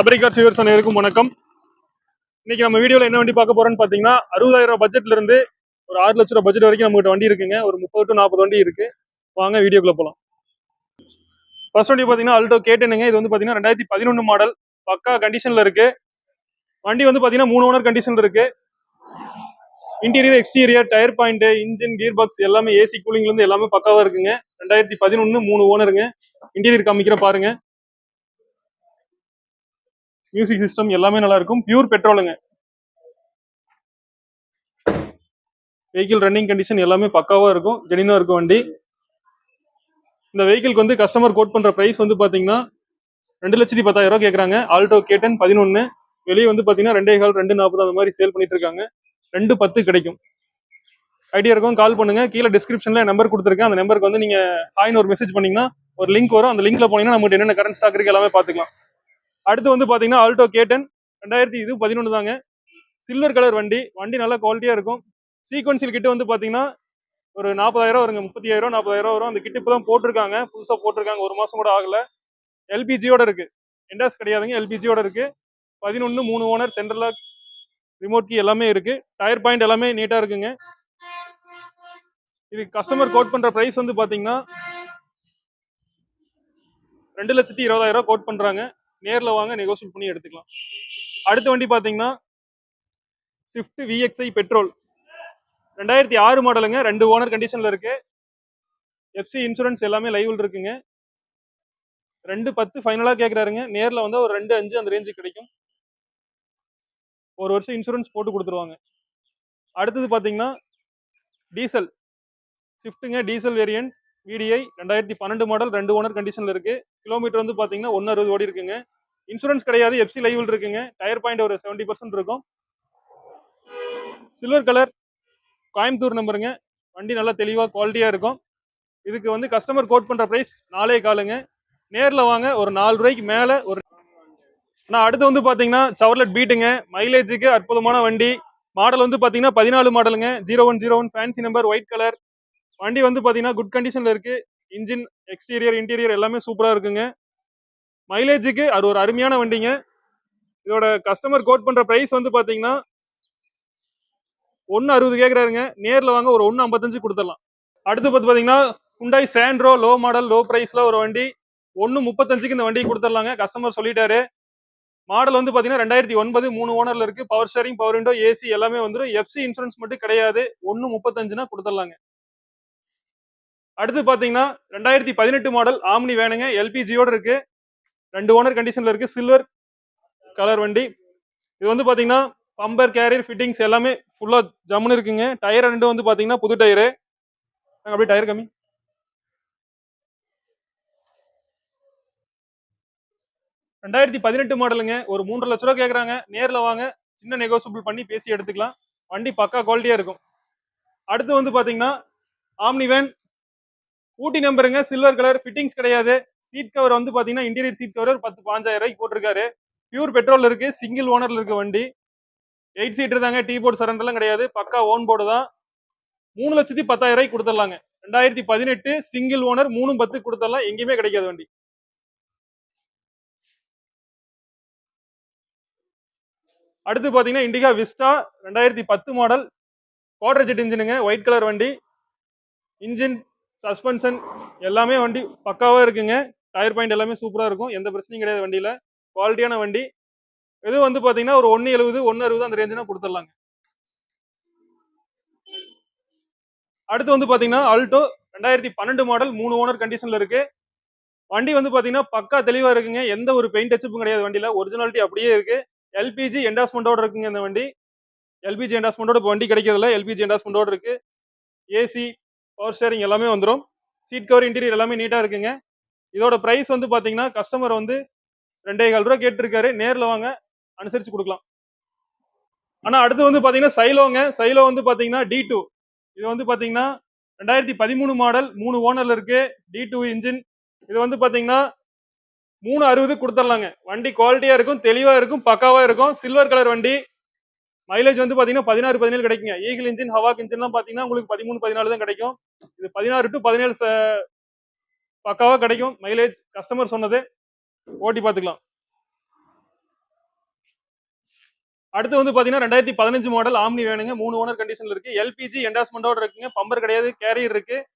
சபரிகார் சிவர்ஸ் அனைவருக்கும் வணக்கம். இன்னைக்கு நம்ம வீடியோல என்ன வண்டி பார்க்க போறோம்னு பாத்தீங்கன்னா அறுபதாயிரம் ரூபாய் பட்ஜெட்ல இருந்து ஒரு ஆறு லட்ச ரூபா பட்ஜெட் வரைக்கும் நம்மகிட்ட வண்டி இருக்குங்க. ஒரு முப்பது டு நாற்பது வண்டி இருக்கு. வாங்க வீடியோக்குள்ள போகலாம் ஃபர்ஸ்ட் வண்டி பாத்தீங்கன்னா அல்டோ கேட்டனுங்க இது வந்து பாத்தீங்கன்னா ரெண்டாயிரத்தி பதினொன்று மாடல் பக்கா கண்டிஷன்ல இருக்கு. வண்டி வந்து பாத்தீங்கன்னா மூணு ஓனர் கண்டிஷன்ல இருக்கு. Interior exterior tyre point engine gear box எல்லாமே ஏசி கூலிங்ல இருந்து எல்லாமே பக்காவா இருக்குங்க. ரெண்டாயிரத்தி பதினொன்று மூணு ஓனருங்க இன்டீரியர் காமிக்கிற பாருங்க. மியூசிக் சிஸ்டம் எல்லாமே நல்லா இருக்கும் பியூர் பெட்ரோலுங்க வெஹிக்கிள் ரன்னிங் கண்டிஷன் எல்லாமே பக்காவாக இருக்கும். ஜெனினா இருக்கும் வண்டி. இந்த வெஹிக்கிள்க்கு வந்து கஸ்டமர் கோட் பண்ணுற ப்ரைஸ் வந்து பார்த்தீங்கன்னா ரெண்டு லட்சத்தி பத்தாயிரம் ரூபா கேட்குறாங்க ஆல்டோ கேட்டன் பதினொன்னு. வெளியே வந்து பார்த்தீங்கன்னா ரெண்டே கால் ரெண்டு நாற்பது அந்த மாதிரி சேல் பண்ணிட்டு இருக்காங்க. ரெண்டு பத்து கிடைக்கும். ஐடியா இருக்கும். கால் பண்ணுங்க. கீழே டிஸ்கிரிப்ஷன்ல நம்பர் கொடுத்துருக்கேன். அந்த நம்பருக்கு வந்து நீங்க ஹாய்னு ஒரு மெசேஜ் பண்ணீங்கன்னா ஒரு லிங்க் வரும். அந்த லிங்க்ல போனீங்கன்னா நம்மகிட்ட என்னென்ன கரண்ட் ஸ்டாக் இருக்கு எல்லாமே பாத்துக்கலாம். அடுத்து வந்து பார்த்தீங்கன்னா ஆல்டோ கேட்டன் ரெண்டாயிரத்தி இது பதினொன்று தாங்க. சில்வர் கலர் வண்டி. வண்டி நல்லா குவாலிட்டியாக இருக்கும். சீக்வன்சியல் கிட்ட வந்து பார்த்தீங்கன்னா ஒரு நாற்பதாயிரம் வருங்க. முப்பத்தாயிரம் நாற்பதாயிரம் வரும். அந்த கிட்ட இப்போ தான் போட்டிருக்காங்க. புதுசாக போட்டிருக்காங்க. ஒரு மாதம் கூட ஆகலை. எல்பிஜியோட இருக்குது என்டாஸ் கிடையாதுங்க. எல்பிஜியோட இருக்குது பதினொன்று மூணு ஓனர் சென்ட்ரல் ரிமோட் கீ எல்லாமே இருக்குது டயர் பாயிண்ட் எல்லாமே நீட்டாக இருக்குங்க. இது கஸ்டமர் கோட் பண்ணுற ப்ரைஸ் வந்து பார்த்தீங்கன்னா ரெண்டு லட்சத்தி இருபதாயிரம் கோட் பண்ணுறாங்க நேரில் வாங்க நெகோசியேட் பண்ணி எடுத்துக்கலாம். அடுத்த வண்டி பார்த்தீங்கன்னா ஸ்விஃப்ட் விஎக்ஸ்ஐ பெட்ரோல் ரெண்டாயிரத்தி ஆறு மாடலுங்க ரெண்டு ஓனர் கண்டிஷனில் இருக்கு. எஃப்சி இன்சூரன்ஸ் எல்லாமே லைவில் இருக்குங்க. ரெண்டு பத்து ஃபைனலாக கேட்குறாருங்க நேரில் வந்தால் ஒரு ரெண்டு அஞ்சு அந்த ரேஞ்சு கிடைக்கும். ஒரு வருஷம் இன்சூரன்ஸ் போட்டு கொடுத்துருவாங்க. அடுத்தது பார்த்தீங்கன்னா டீசல் ஸ்விஃப்ட்டுங்க டீசல் வேரியன்ட் விடிஐ ரெண்டாயிரத்தி பன்னெண்டு மாடல் ரெண்டு ஓனர் கண்டிஷன்ல இருக்கு. கிலோமீட்டர் வந்து பாத்தீங்கன்னா ஒன்று அறுபது ஓடி இருக்குங்க. இன்சூரன்ஸ் கிடையாது எஃப்சி லைவில் இருக்குங்க. டயர் பாயிண்ட் ஒரு செவன்டி பர்சன்ட் இருக்கும். சில்வர் கலர் கோயம்புத்தூர் நம்பருங்க வண்டி நல்லா தெளிவா குவாலிட்டியா இருக்கும். இதுக்கு வந்து கஸ்டமர் கோட் பண்ற பிரைஸ் நாலே காலுங்க. நேரில் வாங்க ஒரு நாலு ரூபாய்க்கு மேல ஒரு ஆனால் அடுத்து வந்து பாத்தீங்கன்னா சவர்லெட் பீட்டுங்க மைலேஜுக்கு அற்புதமான வண்டி. மாடல் வந்து பாத்தீங்கன்னா பதினாலு மாடலுங்க zero one zero one fancy number white colour வண்டி வந்து பார்த்தீங்கன்னா குட் கண்டிஷனில் இருக்குது இன்ஜின் எக்ஸ்டீரியர் இன்டீரியர் எல்லாமே சூப்பராக இருக்குங்க. மைலேஜுக்கு அது ஒரு அருமையான வண்டிங்க. இதோட கஸ்டமர் கோட் பண்ணுற ப்ரைஸ் வந்து பார்த்தீங்கன்னா ஒன்று அறுபது கேட்குறாருங்க நேரில் வாங்க ஒரு ஒன்று ஐம்பத்தஞ்சு கொடுத்துடலாம். அடுத்து பார்த்து பார்த்தீங்கன்னா Hyundai Santro low model low ப்ரைஸில் ஒரு வண்டி. ஒன்று முப்பத்தஞ்சுக்கு இந்த வண்டியை கொடுத்துடலாங்க. கஸ்டமர் சொல்லிட்டாரு. மாடல் வந்து பார்த்தீங்கன்னா ரெண்டாயிரத்தி ஒன்பது மூணு ஓனரில் இருக்குது power sharing power window AC எல்லாமே வந்துடும் எஃப்சி இன்சூரன்ஸ் மட்டும் கிடையாது. ஒன்று முப்பத்தஞ்சுனா கொடுத்துடலாங்க. அடுத்து பார்த்தீங்கன்னா ரெண்டாயிரத்தி பதினெட்டு மாடல் ஆம்னி வேணுங்க எல்பிஜியோட இருக்கு. ரெண்டு ஓனர் கண்டிஷன்ல இருக்கு. சில்வர் கலர் வண்டி. இது வந்து பார்த்தீங்கன்னா பம்பர் கேரியர் ஃபிட்டிங்ஸ் எல்லாமே ஃபுல்லாக ஜம்முன்னு இருக்குங்க. டயர் ரெண்டு வந்து பார்த்தீங்கன்னா புது டயரு அப்படியே டயர் கம்மி. ரெண்டாயிரத்தி பதினெட்டு மாடலுங்க ஒரு மூன்றரை லட்ச ரூபா கேட்குறாங்க நேரில் வாங்க. சின்ன நெகோசியபிள் பண்ணி பேசி எடுத்துக்கலாம். வண்டி பக்கா குவாலிட்டியாக இருக்கும். அடுத்து வந்து பார்த்தீங்கன்னா ஆம்னி வேன் ஊட்டி நம்பருங்க சில்வர் கலர் ஃபிட்டிங்ஸ் கிடையாது. சீட் கவர் வந்து பார்த்தீங்கன்னா இன்டீரியர் சீட் கவர் ஒரு பத்து பாஞ்சாயிரம் ரூபாய்க்கு போட்டிருக்காரு. பியூர் பெட்ரோல் இருக்கு சிங்கிள் ஓனர்ல இருக்கு வண்டி. எயிட் சீட்டர் தாங்க டீ போர்டு சரண்டர்லாம் கிடையாது. பக்கா ஓன் போர்டு தான். மூணு லட்சத்தி பத்தாயிரம் ரூபாய்க்கு கொடுத்துடலாங்க. ரெண்டாயிரத்தி பதினெட்டு சிங்கிள் ஓனர் மூணு பத்து கொடுத்துடலாம். எங்கேயுமே கிடைக்காது வண்டி. அடுத்து பார்த்தீங்கன்னா இண்டிகா விஸ்டா ரெண்டாயிரத்தி பத்து மாடல் குவார்டர் இன்ஜினுங்க ஒயிட் கலர் வண்டி. இன்ஜின் சஸ்பென்ஷன் எல்லாமே வண்டி பக்காவாக இருக்குங்க. டயர் பாயிண்ட் எல்லாமே சூப்பராக இருக்கும். எந்த பிரச்சனையும் கிடையாது வண்டியில். குவாலிட்டியான வண்டி. இது வந்து பார்த்தீங்கன்னா ஒரு ஒன்று எழுபது ஒன்று அறுபது அந்த ரேஞ்சுனா கொடுத்துடலாங்க. அடுத்து வந்து பார்த்தீங்கன்னா ஆல்டோ ரெண்டாயிரத்தி பன்னெண்டு மாடல் மூணு ஓனர் கண்டிஷனில் இருக்குது வண்டி வந்து பார்த்தீங்கன்னா பக்கா தெளிவாக இருக்குங்க. எந்த ஒரு பெயிண்ட் டச்சுப்பும் கிடையாது வண்டியில். ஒரிஜினாலிட்டி அப்படியே இருக்குது எல்பிஜி என்டாஸ்மெண்ட்டோடு இருக்குங்க இந்த வண்டி. எல்பிஜி என்டாஸ்மெண்டோட இப்போ வண்டி கிடைக்கிறதுல எல்பிஜி என்டாஸ்மெண்ட்டோடு இருக்குது ஏசி பவர் ஸ்டேரிங் எல்லாமே வந்துடும் சீட் கவர் இன்டீரியர் எல்லாமே நீட்டாக இருக்குங்க. இதோட ப்ரைஸ் வந்து பார்த்தீங்கன்னா கஸ்டமர் வந்து ரெண்டே கால் ரூபா கேட்டிருக்காரு. நேரில் வாங்க அனுசரித்து கொடுக்கலாம். ஆனால் அடுத்து வந்து பார்த்தீங்கன்னா சைலோங்க சைலோ வந்து பார்த்தீங்கன்னா டி டூ இது வந்து பார்த்தீங்கன்னா ரெண்டாயிரத்தி பதிமூணு மாடல் மூணு ஓனரில் இருக்குது டி டூ இன்ஜின் இது வந்து பார்த்தீங்கன்னா மூணு அறுபது கொடுத்துடலாங்க வண்டி குவாலிட்டியாக இருக்கும் தெளிவாக இருக்கும் பக்காவாக இருக்கும். சில்வர் கலர் வண்டி. மைலேஜ் வந்து பார்த்தீங்கன்னா பதினாறு பதினேழு கிடைக்குங்க. ஈகிள் இன்ஜின் ஹவாக் இன்ஜின்லாம் பாத்தீங்கன்னா உங்களுக்கு பதிமூணு பதினாலு தான் கிடைக்கும். இது பதினாறு டு பதினேழு ச- பக்காவா கிடைக்கும். மைலேஜ் கஸ்டமர் சொன்னது. ஓட்டி பார்த்துக்கலாம் அடுத்து வந்து பாத்தீங்கன்னா ரெண்டாயிரத்தி பதினஞ்சு மாடல் ஆம்னி வேணுங்க. மூணு ஓனர் கண்டிஷன்ல இருக்கு. எல்பிஜி என்டாஸ்மெண்டோட இருக்குங்க. பம்பர் கிடையாது கேரியர் இருக்கு.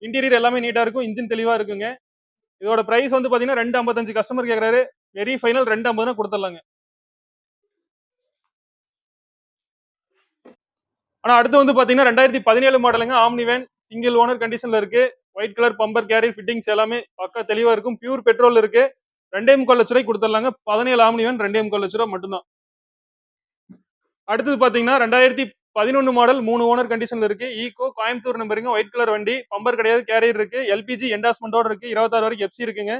இன்டீரியர் எல்லாமே நீட்டா இருக்கும். இன்ஜின் தெளிவா இருக்குங்க. இதோட பிரைஸ் வந்து பாத்தீங்கன்னா ரெண்டு ஐம்பத்தஞ்சு கஸ்டமர் கேட்குறாரு வெரி ஃபைனல் ரெண்டு ஐம்பதுனா கொடுத்துடலாங்க. ஆனா அடுத்து வந்து பாத்தீங்கன்னா ரெண்டாயிரத்தி பதினேழு மாடலுங்க. ஆம்னி வேன் சிங்கிள் ஓனர் கண்டிஷன்ல இருக்கு. White colour bumper carrier fittings எல்லாமே பக்கா தெளிவா இருக்கும். பியூர் பெட்ரோல் இருக்கு. ரெண்டே முக்கால் லட்ச ரூபாய் கொடுத்துடலாங்க. பதினேழு ஆம்னி வேன் ரெண்டே முக்கால் லட்ச ரூபா மட்டும்தான். அடுத்தது பாத்தீங்கன்னா ரெண்டாயிரத்தி பதினொன்று மாடல் மூணு ஓனர் கண்டிஷன்ல இருக்கு. ஈகோ கோயம்புத்தூர் நம்பருங்க ஒயிட் கலர் வண்டி. பம்பர் கிடையாது கேரியர் இருக்கு. எல்பிஜி என்டாஸ்மெண்டோட இருக்கு. இருபத்தாறு வரைக்கும் எஃப்சி இருக்குங்க.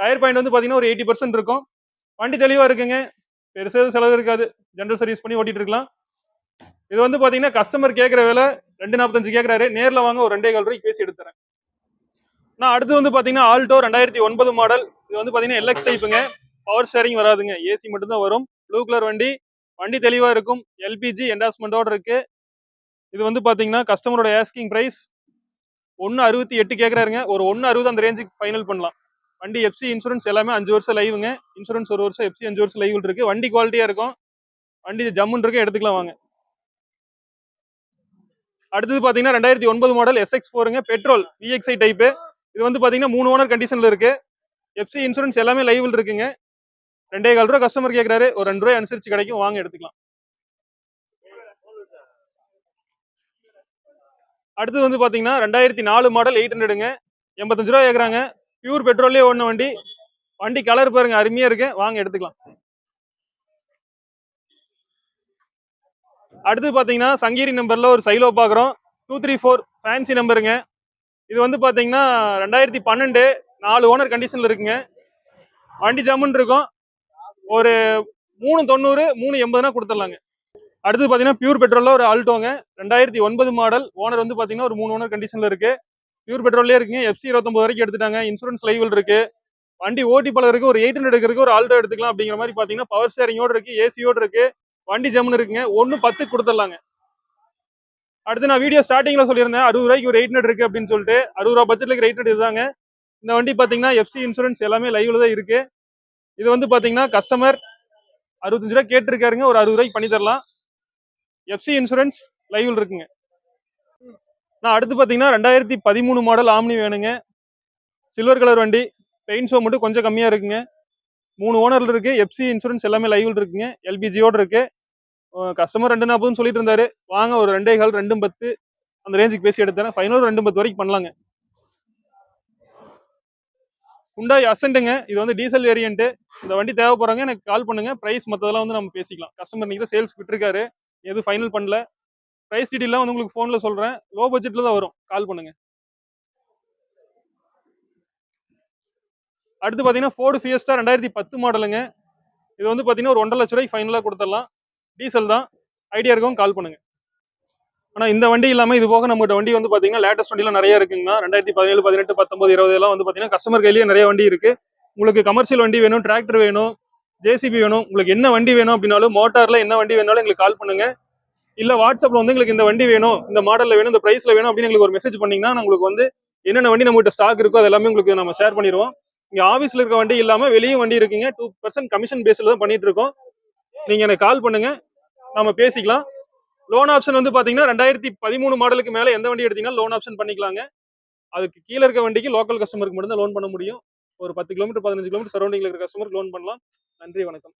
டயர் பாயிண்ட் வந்து பாத்தீங்கன்னா ஒரு எயிட்டி பர்சன்ட் இருக்கும். வண்டி தெளிவா இருக்குங்க. பெருசாக எதுவும் செலவு இருக்காது. ஜென்ரல் சர்வீஸ் பண்ணி ஓட்டிட்டு இருக்கலாம். இது வந்து பாத்தீங்கன்னா கஸ்டமர் கேட்குற விலை ரெண்டு நாற்பத்தஞ்சு கேட்குறாரு நேரில் வாங்க ஒரு ரெண்டே கால் ரூபாய்க்கு பேசி எடுத்துறேன். நான் அடுத்து வந்து பாத்தீங்கன்னா ஆல்டோ ரெண்டாயிரத்தி ஒன்பது மாடல் இது வந்து பாத்தீங்கன்னா எல்எக்ஸ் டைப்புங்க பவர் ஷேரிங் வராதுங்க. ஏசி மட்டும்தான் வரும். ப்ளூ கலர் வண்டி. வண்டி தெளிவாக இருக்கும். எல்பிஜி என்டாஸ்மெண்டோட இருக்கு. இது வந்து பாத்தீங்கன்னா கஸ்டமரோட ஆஸ்கிங் ப்ரைஸ் ஒன்று அறுபத்தி எட்டு கேட்குறாருங்க ஒரு ஒன்று அறுபது அந்த ரேஞ்சுக்கு ஃபைனல் பண்ணலாம். வண்டி எஃப்சி இன்சூரன்ஸ் எல்லாமே அஞ்சு வருஷம் லைவுங்க இன்சூரன்ஸ் ஒரு வருஷம் எஃப்சி அஞ்சு வருஷம் லைவ் இருக்கு. வண்டி குவாலிட்டியாக இருக்கும். வண்டி ஜம்முன் இருக்கு. எடுத்துக்கலாம் வாங்க. அடுத்தது பாத்தீங்கன்னா ரெண்டாயிரத்தி ஒன்பது மாடல் எஸ்எக்ஸ் போருங்க பெட்ரோல் விஎக்ஸ்ஐ டைப்பு இது வந்து பாத்தீங்கன்னா மூணு ஓனர் கண்டிஷன்ல இருக்கு. எஃப்சி இன்சூரன்ஸ் எல்லாமே லைவில் இருக்குங்க. ரெண்டே கால் ரூபா கஸ்டமர் கேட்குறாரு ஒரு ரெண்டு ரூபாய் அனுசரிச்சு கிடைக்கும் வாங்க எடுத்துக்கலாம். அடுத்தது வந்து பாத்தீங்கன்னா ரெண்டாயிரத்தி நாலு மாடல் எயிட் ஹண்ட்ரடுங்க எண்பத்தஞ்சு ரூபா கேட்குறாங்க பியூர் பெட்ரோல்லே ஒன்று வண்டி. வண்டி கலர் பாருங்க அருமையா இருக்கு. வாங்க எடுத்துக்கலாம். அடுத்து பார்த்தீங்கன்னா சங்கீரி நம்பரில் ஒரு சைலோ பார்க்குறோம் டூ த்ரீ ஃபோர் ஃபேன்சி நம்பருங்க. இது வந்து பார்த்தீங்கன்னா ரெண்டாயிரத்தி பன்னெண்டு நாலு ஓனர் கண்டிஷனில் இருக்குங்க. வண்டி ஜம்முன் இருக்கும். ஒரு மூணு தொண்ணூறு மூணு எண்பதுனா கொடுத்துடலாங்க. அடுத்து பார்த்தீங்கன்னா பியூர் பெட்ரோலில் ஒரு ஆல்டோங்க ரெண்டாயிரத்தி ஒன்பது மாடல் ஓனர் வந்து பார்த்தீங்கன்னா ஒரு மூணு ஓனர் கண்டிஷனில் இருக்குது பியூர் பெட்ரோல்லே இருக்குங்க. எஃப்சி இருபத்தொம்பது வரைக்கும் எடுத்துட்டாங்க. இன்சூரன்ஸ் லைவல் இருக்குது வண்டி ஓட்டி பழகிறதுக்கு ஒரு எயிட் ஹண்ட்ரட் இருக்கிறதுக்கு ஒரு ஆல்டோ எடுத்துக்கலாம் அப்படிங்கிற மாதிரி பார்த்தீங்கன்னா பவர் ஸ்டேரிங்கோடு இருக்குது ஏசியோடு இருக்குது வண்டி ஜம்முன்னு இருக்குங்க. ஒன்னு பத்து கொடுத்துடலாங்க. அடுத்து நான் வீடியோ ஸ்டார்டிங்ல சொல்லியிருந்தேன். அறுபது ரூபாய்க்கு ஒரு எயிட் நட் இருக்கு அப்படின்னு சொல்லிட்டு. அறுபது ரூபா பட்ஜெட்ல எயிட் நட் இதுதாங்க. இந்த வண்டி பாத்தீங்கன்னா எஃப்சி இன்சூரன்ஸ் எல்லாமே லைவ்ல தான் இருக்கு. இது வந்து பாத்தீங்கன்னா கஸ்டமர் அறுபத்தஞ்சு ரூபா கேட்டிருக்காருங்க. ஒரு அறுபது ரூபாய்க்கு பண்ணி தரலாம். எஃப்சி இன்சூரன்ஸ் லைவில் இருக்குங்க. நான் அடுத்து பாத்தீங்கன்னா ரெண்டாயிரத்தி பதிமூணு மாடல் ஆம்னி வேணுங்க. சில்வர் கலர் வண்டி. பெயிண்ட் ஷோ மட்டும் கொஞ்சம் கம்மியா இருக்குங்க. மூணு ஓனர்ல இருக்கு. எஃப்சி இன்சூரன்ஸ் எல்லாமே லைவில் இருக்குங்க. எல்பிஜியோட இருக்கு. கஸ்டமர் ரெண்டு நாற்பதுன்னு சொல்லிட்டு இருந்தாரு வாங்க ஒரு ரெண்டே கால் ரெண்டும் பத்து. அந்த ரேஞ்சுக்கு பேசி எடுத்தேன். ஃபைனல் ரெண்டு பத்து வரைக்கும் பண்ணலாங்க. ஹுண்டாய் அசென்ட்டுங்க இது வந்து டீசல் வேரியன்ட் இந்த வண்டி தேவைப்படுறாங்க எனக்கு கால் பண்ணுங்க. பிரைஸ் மற்றதெல்லாம் வந்து நம்ம பேசிக்கலாம். கஸ்டமர் நீங்கள் தான் சேல்ஸ் விட்டுருக்காரு. எதுவும் ஃபைனல் பண்ணல. பிரைஸ் டீட்டெயிலாம் வந்து உங்களுக்கு ஃபோனில் சொல்கிறேன் லோ பட்ஜெட்டில் தான் வரும். கால் பண்ணுங்க. அடுத்து பார்த்தீங்கன்னா ஃபோர்டு ஃபியஸ்டா ரெண்டாயிரத்தி பத்து மாடலுங்க இது வந்து பார்த்தீங்கன்னா ஒரு ஒன்றரை லட்ச ரூபாய்க்கு ஃபைனலாக கொடுத்துடலாம். டீசல் தான் ஐடியா இருக்கவும் கால் பண்ணுங்க. ஆனால் இந்த வண்டி இல்லாமல் இது போக நம்மகிட்ட வண்டி வந்து பார்த்தீங்கன்னா லேட்டஸ்ட் வண்டிலாம் நிறைய இருக்குங்கண்ணா. ரெண்டாயிரத்தி பதினேழு பதினெட்டு பத்தொம்பது இருபது எல்லாம் வந்து பார்த்தீங்கன்னா கஸ்டமர் கையிலேயே நிறைய வண்டி இருக்குது உங்களுக்கு கமர்ஷியல் வண்டி வேணும் டிராக்டர் வேணும் ஜேசிபி வேணும் உங்களுக்கு என்ன வண்டி வேணும் அப்படின்னாலும் மோட்டாரில் என்ன வண்டி வேணாலும் எங்களுக்கு கால் பண்ணுங்கள் இல்லை வாட்ஸ்அப்பில் வந்து எங்களுக்கு இந்த வண்டி வேணும் இந்த மாடலில் வேணும் இந்த ப்ரைஸில் வேணும் அப்படின்னு எங்களுக்கு ஒரு மெசேஜ் பண்ணிங்கன்னா நான் உங்களுக்கு வந்து என்னென்ன வண்டி நம்மகிட்ட ஸ்டாக் இருக்கோ அது எல்லாமே உங்களுக்கு நம்ம ஷேர் பண்ணிடுவோம். இங்கே ஆஃபீஸில் இருக்க வண்டி இல்லாமல் வெளியே வண்டி இருக்குங்க. டூ பர்சன்ட் கமிஷன் பேஸில் தான் பண்ணிட்டு இருக்கோம். எனக்கு கால் பண்ணுங்கள் நம்ம பேசிக்கலாம். லோன் ஆப்ஷன் வந்து பாத்தீங்கன்னா ரெண்டாயிரத்தி பதிமூணு மாடலுக்கு மேல எந்த வண்டி எடுத்தீங்கன்னா லோன் ஆப்ஷன் பண்ணிக்கலாங்க. அதுக்கு கீழே இருக்க வண்டிக்கு லோக்கல் கஸ்டமருக்கு மட்டும் தான் லோன் பண்ண முடியும். ஒரு பத்து கிலோமீட்டர் பதினஞ்சு கிலோமீட்டர் சரௌண்டிங்கில் இருக்கிற கஸ்டமருக்கு லோன் பண்ணலாம். நன்றி வணக்கம்.